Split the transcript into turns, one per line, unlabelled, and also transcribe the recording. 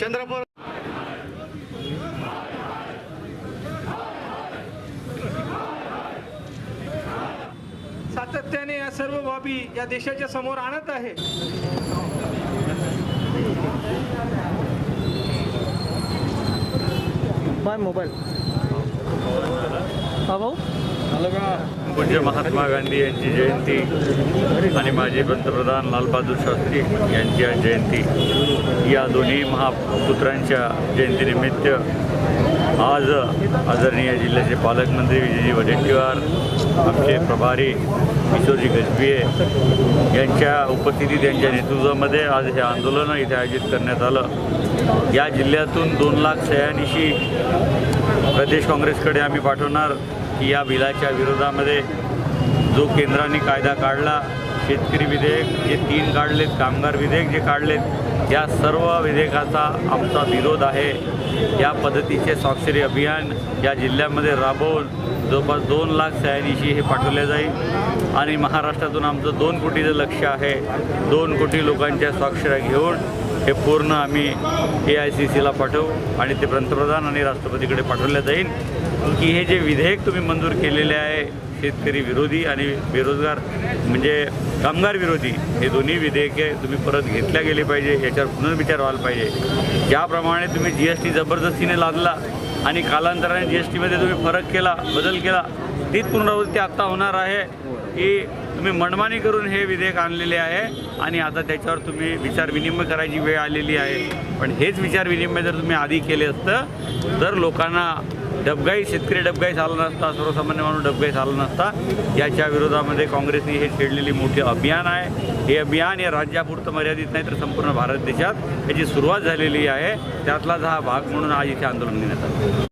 चंद्रपूर
सातत्याने या सर्व बाबी या देशाच्या समोर आणत आहे.
बाय मोबाईल हा भाऊ
पूज्य महात्मा गांधी यांची जयंती आणि माजी पंतप्रधान लालबहादूर शास्त्री यांची आज जयंती. या दोन्ही महापुत्रांच्या जयंतीनिमित्त आज आदरणीय जिल्ह्याचे पालकमंत्री विजयजी वडेट्टीवार आमचे प्रभारी किशोरजी गजबिये यांच्या उपस्थितीत यांच्या नेतृत्वामध्ये आज हे आंदोलन इथे आयोजित करण्यात आलं. या जिल्ह्यातून दोन लाख शहाऐंशी प्रदेश काँग्रेसकडे आम्ही पाठवणार. की या बिलाच्या विरोधामध्ये जो केंद्राने कायदा काढला शेतकरी विधेयक जे तीन काढलेत कामगार विधेयक जे काढलेत या सर्व विधेयकाचा आमचा विरोध आहे. या पद्धतीचे स्वाक्षरी अभियान या जिल्ह्यामध्ये राबवून जवळपास दोन लाख शहाऐंशी हे पाठवले जाईल. आणि महाराष्ट्रातून आमचं दोन कोटीचं लक्ष आहे. दोन कोटी लोकांच्या स्वाक्षऱ्या घेऊन हे पूर्ण आम्ही ए आय सी सीला पाठवू आणि ते पंतप्रधान आणि राष्ट्रपतीकडे पाठवले जाईल. की हे जे विधेयक तुम्ही मंजूर केलेले आहे शेतकरी विरोधी आणि बेरोजगार म्हणजे कामगार विरोधी हे दोन्ही विधेयके तुम्ही परत घेतल्या गेले पाहिजे याच्यावर पुनर्विचार व्हायला पाहिजे. ज्याप्रमाणे तुम्ही जी एस टी जबरदस्तीने लादला आणि कालांतराने जी एस टीमध्ये तुम्ही फरक केला बदल केला तीच पुनरावृत्ती आत्ता होणार आहे. की तुम्ही मनमानी करून हे विधेयक आणलेले आहे आणि आता त्याच्यावर तुम्ही विचारविनिमय करायची वेळ आलेली आहे. पण हेच विचारविनिमय जर तुम्ही आधी केले असतं तर लोकांना डबगाई शेतकरी डबगाई झाला नसता सर्वसामान्य माणूस डबगाई झाला नसता. याच्या विरोधामध्ये काँग्रेसने हे छेडलेली मोठी अभियान आहे. हे अभियान या राज्यापुरतं मर्यादित नाही तर संपूर्ण भारत देशात याची सुरुवात झालेली आहे. त्यातलाच हा भाग म्हणून आज इथे आंदोलन घेण्यात आलं.